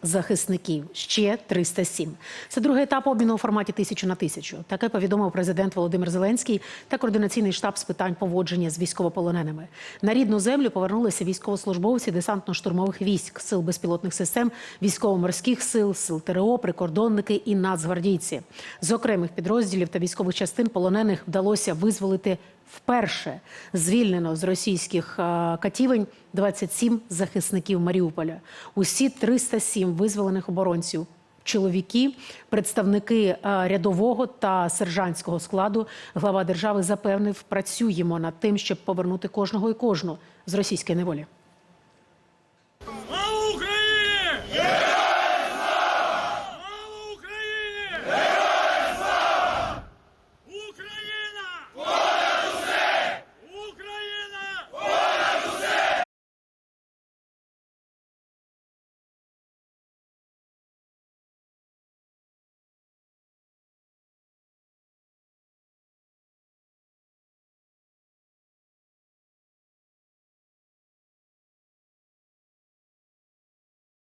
you. Захисників. Ще 307. Це другий етап обміну у форматі тисячу на тисячу. Таке повідомив президент Володимир Зеленський та координаційний штаб з питань поводження з військовополоненими. На рідну землю повернулися військовослужбовці десантно-штурмових військ, сил безпілотних систем, військово-морських сил, сил ТРО, прикордонники і нацгвардійці. З окремих підрозділів та військових частин полонених вдалося визволити вперше. Звільнено з російських е, катівень 27 захисників Маріуполя. Усі 307 визволених оборонців. Чоловіки, представники е, рядового та сержантського складу, глава держави запевнив, працюємо над тим, щоб повернути кожного і кожну з російської неволі.